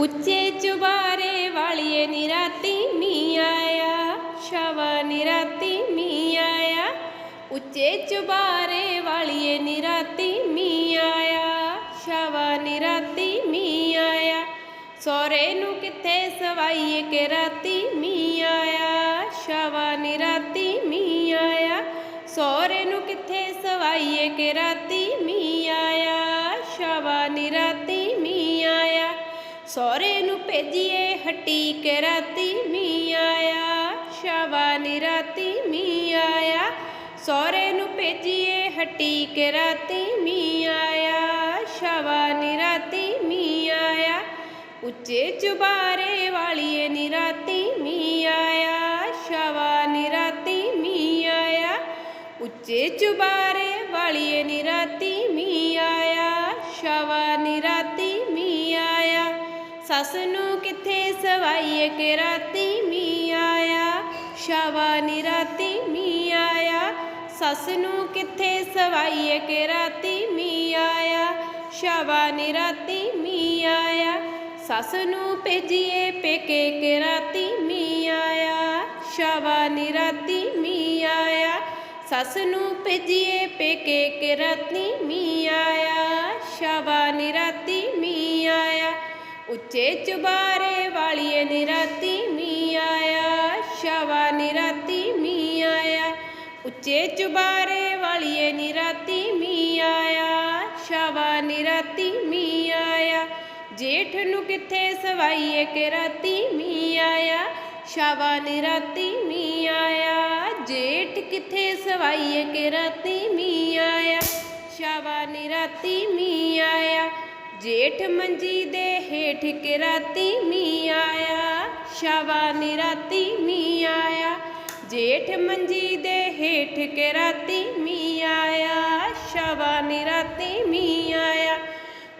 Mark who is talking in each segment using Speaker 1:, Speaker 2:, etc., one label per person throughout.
Speaker 1: ਉੱਚੇ ਚੁਬਾਰੇ ਵਾਲੀਏ ਨਿਰਾਤੀ ਮੀ ਆਇਆ ਸ਼ਵਾ ਨਿਰਾਤੀ ਮੀ ਆਇਆ। ਉੱਚੇ ਚੁਬਾਰੇ ਵਾਲੀਏ ਨਿਰਾਤੀ ਮੀ ਆਇਆ ਸ਼ਵਾ ਨਿਰਾਤੀ ਮੀ ਆਇਆ। ਸੋਰੇ ਨੂੰ ਕਿੱਥੇ ਸਵਾਈਏ ਕਿ ਰਾਤੀ ਮੀ ਆਇਆ ਸ਼ਵਾ ਨਿਰਾਤੀ ਮੀ ਆਇਆ। ਸੋਰੇ ਨੂੰ ਕਿੱਥੇ ਸਵਾਈਏ ਕਿ ਰਾਤੀ ਮੀ ਆਇਆ ਸ਼ਵਾ ਨਿਰਾਤੀ ਮੀ ਸੋਰੇ ਨੂੰ ਭੇਜੀਏ ਹੱਟੀ ਕੇ ਰਾਤੀ ਮੀ ਆਇਆ ਸ਼ਵਾ ਨਿਰਾਤੀ ਮੀ ਆਇਆ ਸੋਰੇ ਨੂੰ ਭੇਜੀਏ ਹੱਟੀ ਕੇ ਰਾਤੀ ਮੀ ਆਇਆ ਸ਼ਵਾ ਨਿਰਾਤੀ ਮੀ ਆਇਆ ਉੱਚੇ ਚੁਬਾਰੇ ਵਾਲੀਏ ਨਿਰਾਤੀ ਮੀ ਆਇਆ ਸ਼ਵਾ ਨਿਰਾਤੀ ਮੀ ਆਇਆ ਉੱਚੇ ਚੁਬਾਰੇ ਵਾਲੀਏ ਨਿਰਾਤੀ ਸੱਸ ਨੂੰ ਕਿੱਥੇ ਸਵਾਈਏ ਕਿ ਰਾਤੀ ਮੀ ਆਇਆ ਸ਼ਵਾ ਨਿਰਾਤੀ ਮੀ ਆਇਆ। ਸੱਸ ਨੂੰ ਕਿੱਥੇ ਸਵਾਈਏ ਕਿ ਰਾਤੀ ਮੀ ਆਇਆ ਸ਼ਵਾ ਨਿਰਾਤੀ ਮੀ ਆਇਆ। ਸੱਸ ਨੂੰ ਭੇਜੀਏ ਪੇਕੇ ਕਿ ਰਾਤੀ ਮੀ ਆਇਆ ਸ਼ਵਾ ਨਿਰਾਤੀ ਮੀ ਆਇਆ। ਸੱਸ ਨੂੰ ਭੇਜੀਏ ਪੇਕੇ ਕਿ ਰਾਤੀ ਮੀ ਆਇਆ ਸ਼ਵਾ ਨਿਰਾਤੀ ਮੀ ਆਇਆ। ਉੱਚੇ ਚੁਬਾਰੇ ਵਾਲੀਏ ਨਿਰਾਤੀ ਮੀ ਆਇਆ ਸ਼ਵਾ ਨਿਰਾਤੀ ਮੀ ਆਇਆ। ਉੱਚੇ ਚੁਬਾਰੇ ਵਾਲੀਏ ਨਿਰਾਤੀ ਮੀ ਆਇਆ ਸ਼ਵਾ ਨਿਰਾਤੀ ਮੀ ਆਇਆ। ਜੇਠ ਨੂੰ ਕਿੱਥੇ ਸਵਾਈਏ ਕਿ ਰਾਤੀ ਮੀ ਆਇਆ ਸ਼ਵਾ ਨਿਰਾਤੀ ਮੀ ਆਇਆ। ਜੇਠ ਕਿੱਥੇ ਸਵਾਈਏ ਕਿ ਰਾਤੀ ਮੀ ਆਇਆ ਸ਼ਵਾ ਨਿਰਾਤੀ ਮੀ ਆਇਆ। ਜੇਠ ਮੰਜੀ ਦੇ ਹੇਠ ਕਿ ਮੀ ਆਇਆ ਸ਼ਵਾ ਨਿਰਾਤੀ ਮੀ ਆਇਆ। ਜੇਠ ਮੰਜੀ ਦੇ ਹੇਠ ਕਿ ਰਾਤੀ ਮੀ ਆਇਆ ਸ਼ਵਾ ਨਿਰਾਤੀ ਮੀ ਆਇਆ।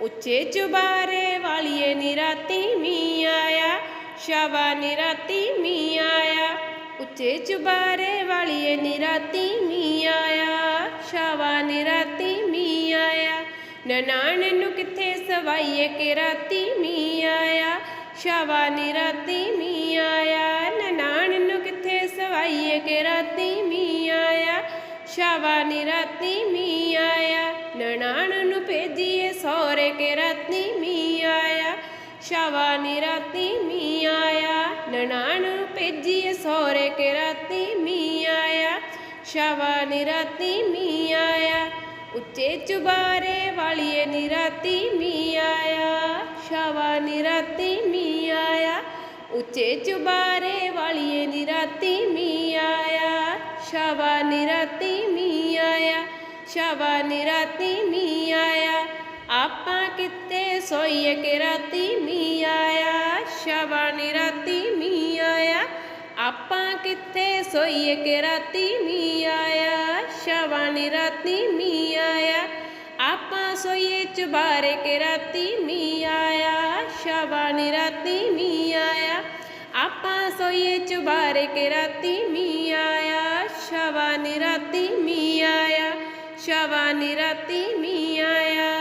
Speaker 1: ਉੱਚੇ ਚੁਬਾਰੇ ਵਾਲੀਏ ਨਿਰਾਤੀ ਮੀ ਆਇਆ ਸ਼ਵਾ ਨਿਰਾਤੀ ਮੀ ਆਇਆ। ਉੱਚੇ ਚੁਬਾਰੇ ਵਾਲੀਏ ਨਿਰਾਤੀ ਮੀ ਆਇਆ ਸ਼ਵਾ ਨਿਰਾਤੀ ਮੀ ਆਇਆ। ਨਨਾਣ ਨੂੰ ਕਿੱਥੇ ਸਵਾਈਏ ਕਿ ਰਾਤੀ ਮੀ ਆਇਆ ਸ਼ਵਾ ਨਿਰਾਤੀ ਮੀ ਆਇਆ। ਨਨਾਣ ਨੂੰ ਕਿੱਥੇ ਸਵਾਈਏ ਕਿ ਰਾਤੀ ਮੀ ਆਇਆ ਸ਼ਵਾ ਨਿਰਾਤੀ ਮੀ ਆਇਆ। ਨਨਾਣ ਨੂੰ ਭੇਜੀਏ ਸਹੁਰੇ ਕੇ ਰਾਤੀ ਮੀ ਆਇਆ ਸ਼ਵਾ ਨਿਰਾਤੀ ਮੀ ਆਇਆ। ਨਨਾਣ ਨੂੰ ਭੇਜੀਏ ਸਹੁਰੇ ਕੇ ਰਾਤੀ ਮੀ ਆਇਆ ਸ਼ਵਾਂ ਨੀ ਰਾਤੀ ਮੀ ਆਇਆ ਉੱਚੇ ਚੁਬਾਰੇ ਵਾਲੀਏ ਨਿਰਾਤੀ ਮੀ ਆਇਆ ਸ਼ਵਾ ਨਿਰਾਤੀ ਮੀ ਆਇਆ। ਉੱਚੇ ਚੁਬਾਰੇ ਵਾਲੀਏ ਨਿਰਾਤੀ ਮੀ ਆਇਆ ਸ਼ਵਾ ਨਿਰਾਤੀ ਮੀ ਆਇਆ ਸ਼ਵਾ ਨਿਰਾਤੀ ਮੀ ਆਇਆ। ਆਪਾਂ ਕਿਤੇ ਸੋਈਏ ਕਿ ਰਾਤੀ ਮੀ ਆਇਆ ਸ਼ਵਾ ਨਿਰਾਤੀ ਮੀ ਆਇਆ। ਆਪਾਂ ਕਿੱਥੇ ਸੋਈਏ ਕਿ ਰਾਤੀ ਮੀ ਆਇਆ ਸ਼ਵਾ ਨਿਰਾਤੀ ਮੀ ਆਪਾਂ ਚ ਬਾਰੇ ਕਿ ਰਾਤੀ ਮੀ ਆਇਆ ਸ਼ਵਾ ਰਾਤੀ ਮੀ ਆਇਆ। ਆਪਾਂ ਸੋਈਏ ਚੁਬਾਰੇ ਕਿ ਰਾਤੀ ਮੀ ਆਇਆ ਸ਼ਵਾ ਰਾਤੀ ਮੀ ਆਇਆ ਸ਼ਵਾ ਰਾਤੀ ਮੀ ਆਇਆ।